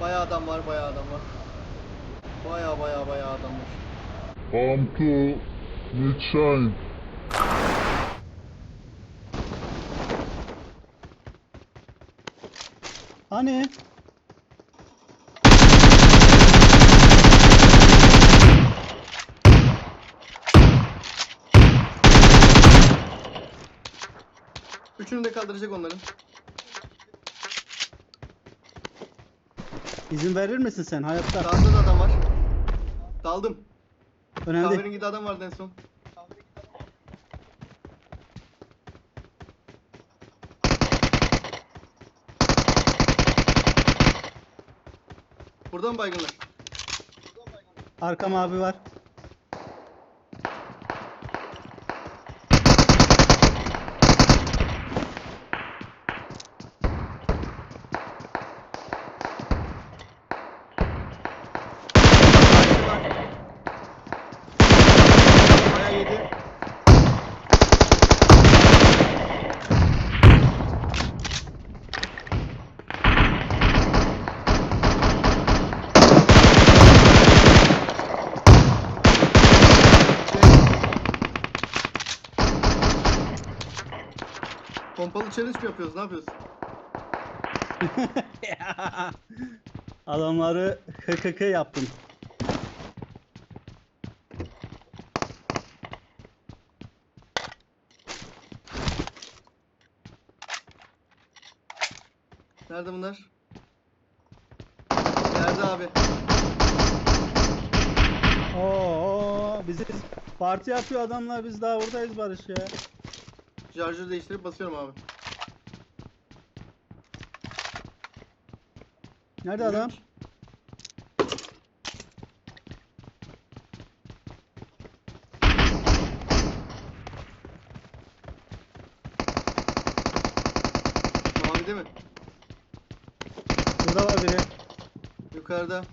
Bayağı adam var, bayağı adam var. Bayağı bayağı bayağı adam var. Come to Nitschein. Hani? Üçünü de kaldıracak onların. İzin verir misin sen hayatta? Sağda da adam var. Daldım. Önemli değil. Kahverengi'de adam vardı en son. Burada mı baygınlar? Arkam abi var. Bayağı yedi. Pompalı challenge mi yapıyoruz? Ne yapıyoruz? Adamları KKK yaptım. Nerede bunlar? Nerede abi? Oo, bizi parti yapıyor adamlar biz daha buradayız Barış ya. Şarjör değiştirip basıyorum abi. Nerede adam? Mavi değil mi? Burada var biri. Yukarıda.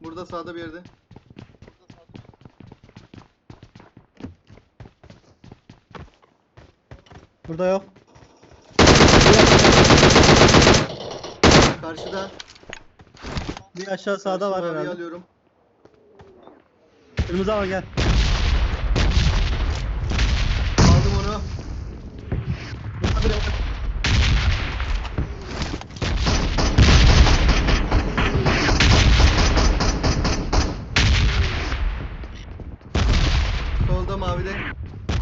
Burada sağda bir yerde. Burada yok. Karşıda. Bir aşağı sağda var maviyi herhalde. alıyorum. Kırmızı var gel. Aldım onu. Burada biri var. Solda mavide.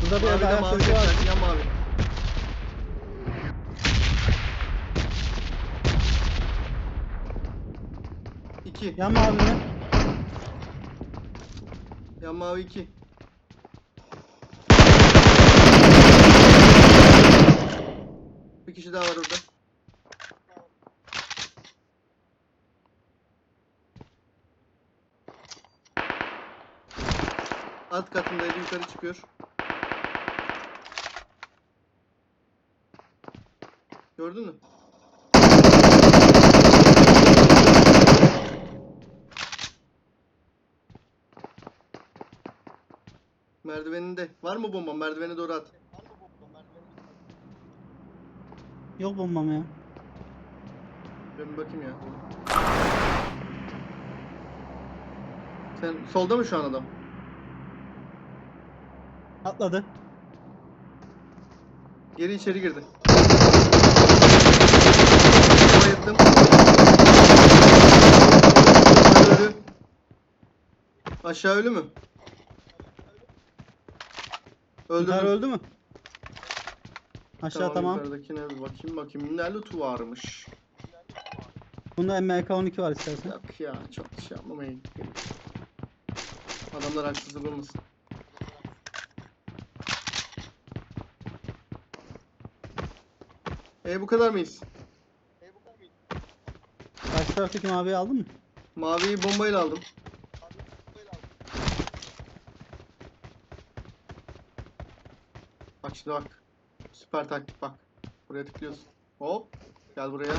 Burada bir yerde Mavide ayak mavi sesi var. tekrar. Yan mavi. İki. Yan mavi mi? Yan mavi iki. Bir kişi daha var orada. Alt katındaydı yukarı çıkıyor. Gördün mü? Merdiveninde. Var mı bomba? Merdivene doğru at. Yok bombam ya. Ben bir bakayım ya. Sen solda mı şu an adam? Atladı. Geri içeri girdi. Bayıldım. Aşağı ölü. Aşağı ölü mü? Öldürdüm. Yukarı öldü mü? Aşağı tamam. Yukarıdakine bir bakayım bakayım. Ne lootu varmış. Bunda MK12 var istersen. Yok ya çok şey yapmamaya yok. Adamlar haksızlık olmasın. E bu kadar mıyız? Karşı taraftaki maviyi aldın mı? Maviyi bombayla aldım. Bak şimdi bak. Süper taktik bak. Buraya tıklıyorsun. Hop. Gel buraya.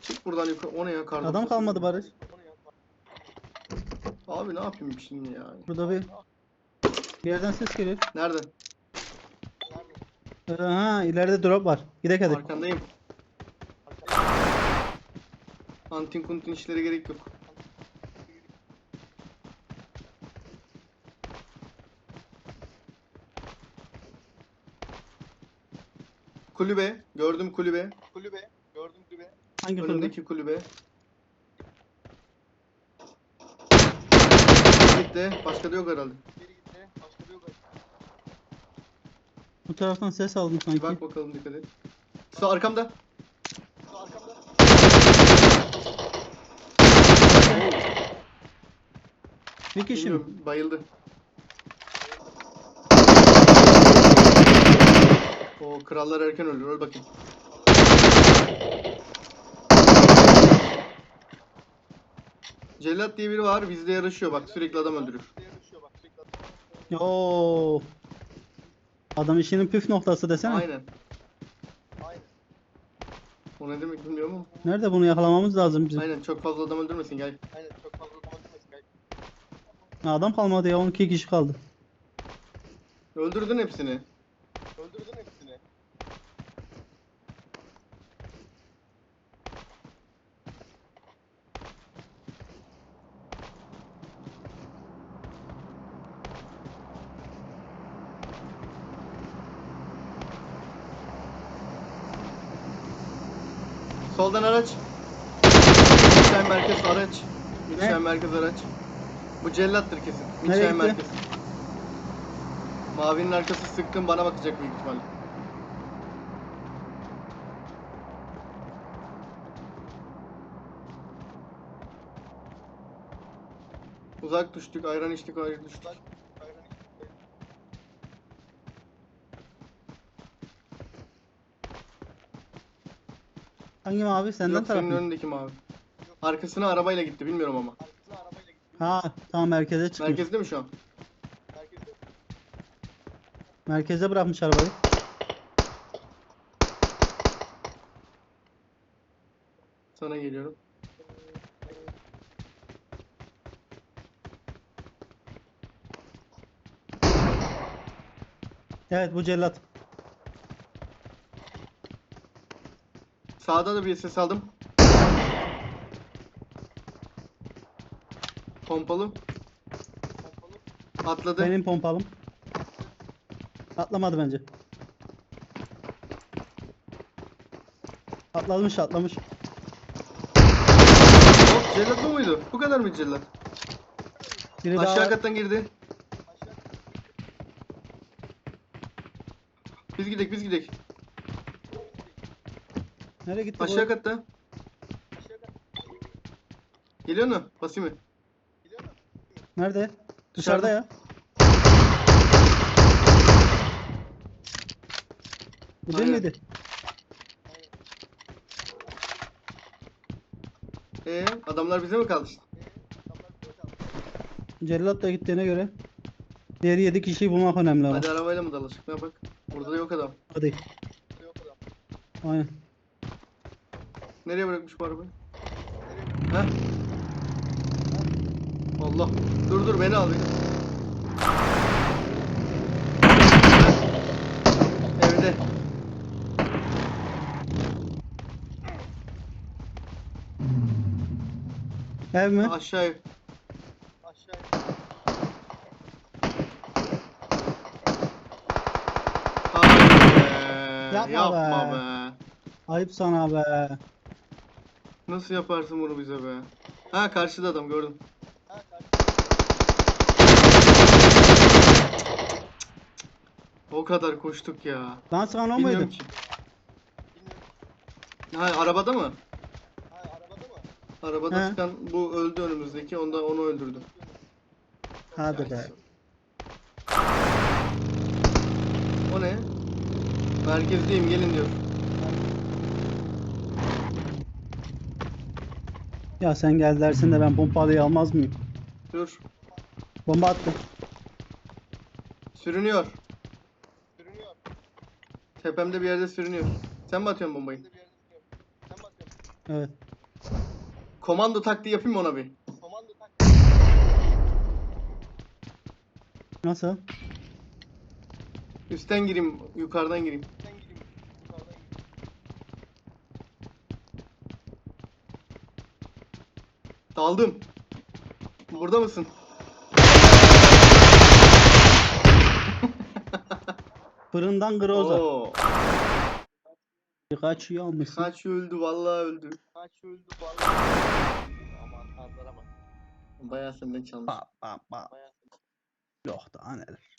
Çık buradan yukarı. O ne ya kardan? Adam kalmadı Barış. Abi ne yapayım şimdi ya? Burada bir bir yerden ses geliyor. Nereden? Ee, ha ileride drop var. Gidelim hadi. Arkandayım. Antin kuntin işlere gerek yok. Kulübe. Gördüm kulübe. Kulübe. Gördüm kulübe. Hangi kulübe? Önündeki kulübe. Gitti. Başka da yok herhalde. Bu taraftan ses aldım Bir sanki. bak bakalım dikkat et. Sağ arkamda. Bir kişi mi? Bilmiyorum, bayıldı. O krallar erken ölür. Öl bakayım. Cellat diye biri var. Bizde yarışıyor bak. Sürekli adam öldürür. Oo. Adam işinin püf noktası desene. Aynen. O ne demek bilmiyorum ama. Nerede bunu yakalamamız lazım bizim. Aynen çok fazla adam öldürmesin gel. Ha, adam kalmadı ya 12 kişi kaldı. Öldürdün hepsini. Öldürdün hepsini. Soldan araç. München merkez araç. München merkez araç. Bu cellattır kesin. Nereye gitti? merkez. Mavinin arkası sıkkın bana bakacak büyük ihtimalle. Uzak düştük, ayran içtik, ayrı düştük. Hangi mavi? Senden Yok taraf senin mı? önündeki mavi. Arkasına arabayla gitti, bilmiyorum ama. Ha tamam merkeze çıkmış. Merkezde mi şu an? Merkeze bırakmış arabayı. Sana geliyorum. Evet bu cellat. Sağda da bir ses aldım. Pompalı. Atladı. Benim pompalım. Atlamadı bence. Atlamış atlamış. Hop cellat bu muydu? Bu kadar mı cellat? Biri daha Aşağı var. kattan girdi. Biz gidek biz gidek. Nereye gitti Aşağı bu? katta. Geliyor mu? Basayım mı? Nerede? Dışarıda. Dışarıda ya. Bu değil Aynen. miydi? Ee, adamlar bize mi kaldı? Cellat da gittiğine göre. Diğer 7 kişiyi bulmak önemli ama. Hadi arabayla mı dalaşık? Ne bak. Burada da yok adam. Hadi. Aynen. Nereye bırakmış bu arabayı? Heh. Allah. Dur dur beni al beni. Evde. Ev mi? Aşağı be. Yapma Yapma be. be. Ayıp sana be. Nasıl yaparsın bunu bize be? Ha karşıda adam gördüm. O kadar koştuk ya. Lan sıkan o Bilmiyorum muydu? ki. Ha arabada mı? Arabada He. sıkan bu öldü önümüzdeki. Onda onu öldürdü. Hadi be. O ne? Merkezdeyim gelin diyor. Ya sen gel dersin de ben pompalıyı almaz mıyım? Dur. Bomba attı. Sürünüyor. Tepemde bir yerde sürünüyor. Sen mi atıyorsun bombayı? Evet. Komando taktiği yapayım mı ona bir? Nasıl? Üstten gireyim, yukarıdan gireyim. Kaldım. Burada mısın? Fırından groza. Oo, Birkaç iyi almışsın. kaç öldü vallahi öldü. Kaç öldü vallahi. Aman tanrıma. Bayağı senden çalmış. Ba, ba, ba. Bayağı Yok daha neler.